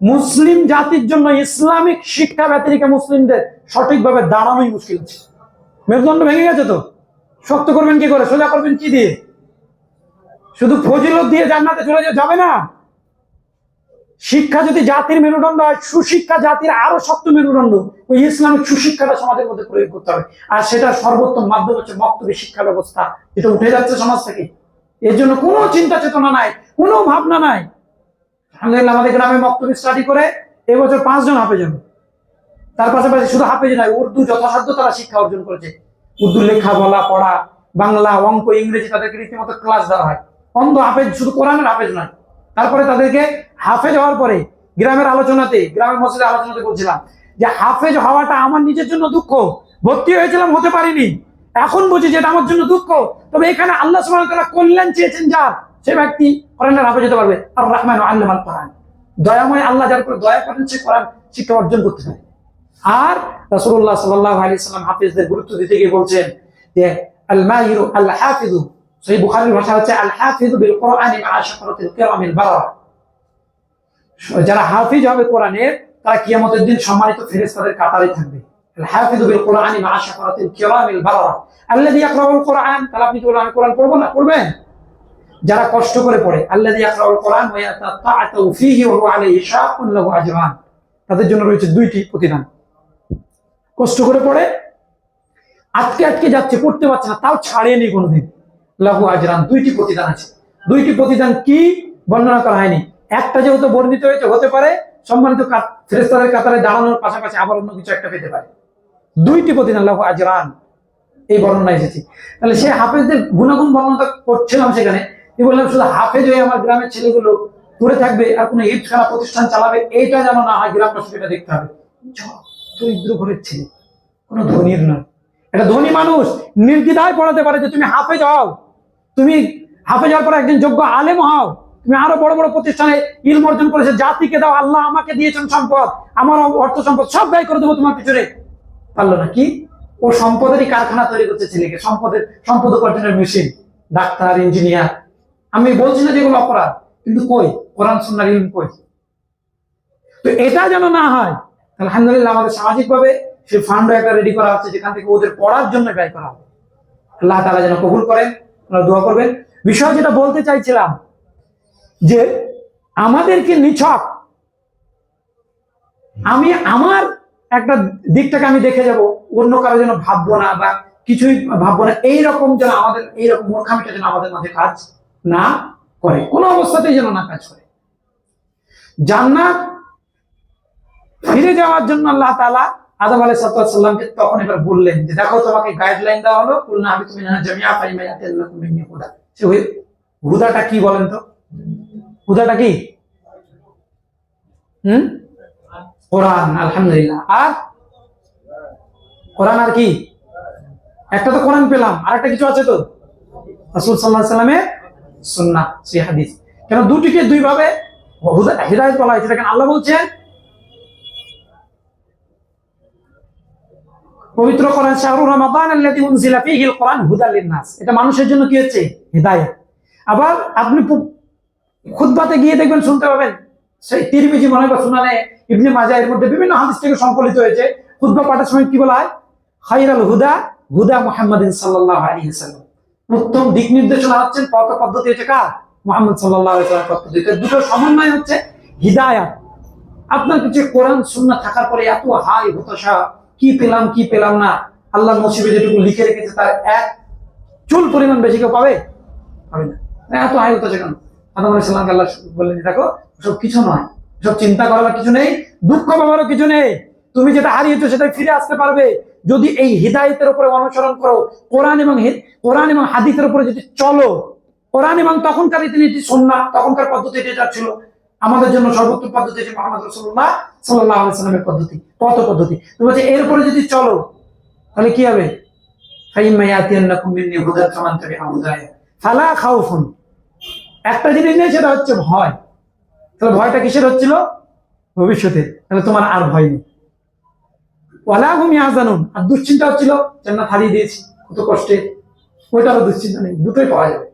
মুসলিম জাতির জন্য ইসলামিক শিক্ষা ব্যতিরিকে মুসলিমদের সঠিকভাবে দাঁড়ানোই মুশকিল আছে। মেরুদণ্ড ভেঙে গেছে তো? শক্ত করবেন কি করে? সোজা করবেন কি দিয়ে? শুধু ফজিলত দিয়ে জান্নাতে চলে যাবে না। শিক্ষা যদি জাতির মেরুদণ্ড হয়, সুশিক্ষা জাতির আরও শক্ত মেরুদণ্ড, ওই ইসলামিক সুশিক্ষাটা সমাজের মধ্যে প্রয়োগ করতে হবে। আর সেটা সর্বোত্তম মাধ্যম হচ্ছে বক্তব্য শিক্ষা ব্যবস্থা, যেটা উঠে যাচ্ছে সমাজ থেকে। এর জন্য কোনো চিন্তা চেতনা নাই, কোনো ভাবনা নাই। আলহামদুলিল্লাহ, আমাদের গ্রামে স্টাডি করে এবছর পাঁচজন তার পাশাপাশি শুধু হাফেজ নয়, উর্দু যথাসাধ্য তারা শিক্ষা অর্জন করেছে। উর্দু লেখা, বলা, পড়া, বাংলা, অঙ্ক, ইংরেজি তাদেরকে রীতিমতো ক্লাস দেওয়া হয়। অন্ধ হাফেজ শুধু কোরআনের হাফেজ নয়। তারপরে তাদেরকে হাফেজ হওয়ার পরে গ্রামের আলোচনাতে, গ্রামের মসজিদের আলোচনাতে বলছিলাম যে হাফেজ হওয়াটা আমার নিজের জন্য দুঃখ। ভর্তি হয়েছিলাম, হতে পারিনি। এখন বুঝি যেটা আমার জন্য দুঃখ। তবে এখানে আল্লাহ তাআলা কল্যাণ চেয়েছেন যার, সে ব্যক্তি কোরআনের হাফেজ হতে পারবে। আর রহমান আল্লাহ আল কোরআন। দয়াময় আল্লাহ যার উপরে দয়া করেন, সে কোরআন শিক্ষা অর্জন করতে পারে আর রাসূলুল্লাহ সাল্লাল্লাহু আলাইহি সাল্লাম হাফেজদের গুরুত্ব দিতে গিয়ে বলছেন যে আল মাহিরু আল হাফিজু সেই বুখারীর ভাষা হচ্ছে আল হাফিজু বিল কোরআনি কিরামিল বারা যারা হাফিজ হবে কোরআনের, তারা কিয়ামতের দিন সম্মানিত ফেরেশতাদের কাতারে থাকবে। আল হাফিজু বিল কোরআনি মা শাকরাতিল কিরামিল বারা আল্লাযী ইয়াকরাউল কোরআন। তাহলে আপনি কি বলেন যারা কষ্ট করে পড়ে, আল্লাযী ইয়াকরাউল কোরআন ওয়া ইয়াতাতাআতু ফীহি ওয়া হুয়া আলাইহি শাকুন লাহু আজরান। তাদের জন্য রয়েছে দুইটি প্রতিদান। কষ্ট করে পড়ে, আটকে আটকে যাচ্ছে, পড়তে পারছে না, তাও ছাড়েনি কোনোদিন। লাহু আজরান, দুইটি প্রতিদান আছে। দুইটি প্রতিদান কি বর্ণনা করা হয়নি। একটা যেহেতু বর্ণিত হয়েছে, হতে পারে সম্মানিত ফেরেশতাদের কাতারে দাঁড়ানোর পাশাপাশি আবার অন্য কিছু একটা পেতে পারে। দুইটি প্রতিদান, লাহু আজরান। এই বর্ণনা এসেছে। তাহলে সে হাফেজদের গুণাগুণ বর্ণনা করছিলাম সেখানে। কি বললাম শুধু হাফেজ হয়ে আমার গ্রামের ছেলেগুলো পড়ে থাকবে আর কোনো ইটখানা প্রতিষ্ঠান চালাবে, এইটা যেন না হয় গ্রামবাসীকে এটা দেখতে হবে। দরিদ্র ঘরের ছেলে, কোনো ধনীর নয়। একটা ধনী মানুষ নির্দ্বিধায় পড়াতে পারে যে তুমি হাফেজ হও, তুমি হাফেজ হওয়ার পর একজন যোগ্য আলেম হও, তুমি আরও বড় বড় প্রতিষ্ঠানে ইলম অর্জন করেছে, জাতিকে দাও, আল্লাহ আমাকে দিয়েছেন সম্পদ, আমার অর্থ সম্পদ সব ব্যয় করে দেবো তোমার পিছনে। পারল না কি? ও সম্পদেরই কারখানা তৈরি করছে ছেলেকে, সম্পদের সম্পদ উপার্জনের মেশিন, ডাক্তার, ইঞ্জিনিয়ার আমি বলছি না যেগুলো অপরাধ, কিন্তু কই? কোরআন সুন্নার ইলম কই? তো এটা যেন না হয়, তাহলে আলহামদুলিল্লাহ আমাদের সামাজিকভাবে সেই ফান্ডও একটা রেডি করা হচ্ছে, যেখান থেকে ওদের পড়ার জন্য ব্যয় করা হবে। আল্লাহ তারা যেন কবুল করেন, আপনারা দোয়া করবেন। বিষয় যেটা বলতে চাইছিলাম, যে আমাদেরকে নিছক। আমি আমার একটা দিকটাকে আমি দেখে যাব, অন্য কারও যেন ভাববো না বা কিছুই ভাববো না, এইরকম যেন আমাদের, এইরকম মূর্খামিটা যেন আমাদের মাঝে কাজ না করে। কোনো অবস্থাতেই যেন না কাজ করে। জান্নাত ফিরে যাওয়ার জন্য আল্লাহ তাআলা আদম আলাইহিস সালামকে তখন এবার বললেন যে, দেখো, তোমাকে গাইডলাইন দেওয়া হলো, কুলনা আমি তুমি জামিয়া ফাইমা হুদা। সে হুদাটা কি বলেন তো? হুদাটা কি? হুম? কোরআন, আলহামদুলিল্লাহ। আর কোরআন আর কি? একটা তো কোরআন পেলাম আর একটা কিছু আছে তো? রাসূল সাল্লাহ সাল্লামের সুন্নাহ সেই হাদিস। কেন দুটিকে দুই ভাবে হুদা বলা হয়েছে? দেখেন, আল্লাহ বলছেন পবিত্র কোরআন শাহরু রমাদান আল্লাযী উনজিলা ফীহিল কোরআন হুদাল লিন-নাস। এটা মানুষের জন্য কি হচ্ছে? হিদায়াত। আবার আপনি খুতবাতে গিয়ে দেখবেন, শুনতে পাবেন, সেই তিরমিজি মনে বা সুনানে ইবনে মাজাহ এর মধ্যে বিভিন্ন হাদিস থেকে সংকলিত হয়েছে। খুতবা পাঠের সময় কি বলা হয়? খাইরাল হুদা হুদা মুহাম্মাদিন সাল্লাল্লাহু আলাইহি ওয়াসাল্লাম। উত্তম দিক নির্দেশনা হচ্ছেন পথ পদ্ধতি হচ্ছে কার? মুহাম্মদ আলাইহি পদ্ধতি। দুটো সমন্বয় হচ্ছে হিদায়াত। আপনার কাছে কোরআন সুন্নাহ থাকার পরে এত হাই হতাশা কি পেলাম কি পেলাম না? আল্লাহ নসিবে যেটুকু লিখে রেখেছে তার এক চুল পরিমাণ বেশি কেউ পাবে? পাবে না। না, এত হাই হতাশা কেন? আদম আলাইহিস সালামকে আল্লাহ বললেন দেখো সব কিছু নয়। সব চিন্তা করার কিছু নেই দুঃখ পাবারও কিছু নেই। তুমি যেটা হারিয়েছো সেটা ফিরে আসতে পারবে। যদি এই হিদায়তের উপরে অনুসরণ করো, কোরআন এবং কোরআন এবং হাদিসের উপরে যদি চলো, কোরআন এবং তখনকার রীতিনীতি সন্না তখনকার পদ্ধতি যেটা ছিল। আমাদের জন্য সর্বোত্তম পদ্ধতি মোহাম্মদ রসুল্লাহ সাল্লাহ সাল্লামের পদ্ধতি, পথ পদ্ধতি। তো বলছে, এর উপরে যদি চলো, তাহলে কি হবে? একটা জিনিস নেই, সেটা হচ্ছে ভয়। তাহলে ভয়টা কিসের হচ্ছিল? ভবিষ্যতে তাহলে তোমার আর ভয় নেই। ওয়ালা হুম ইয়াহজানুন। আর দুশ্চিন্তা হচ্ছিল জান্নাত হারিয়ে দিয়েছি, কত কষ্টে। ওইটা ওইটারও দুশ্চিন্তা নেই, দুটোই পাওয়া যাবে।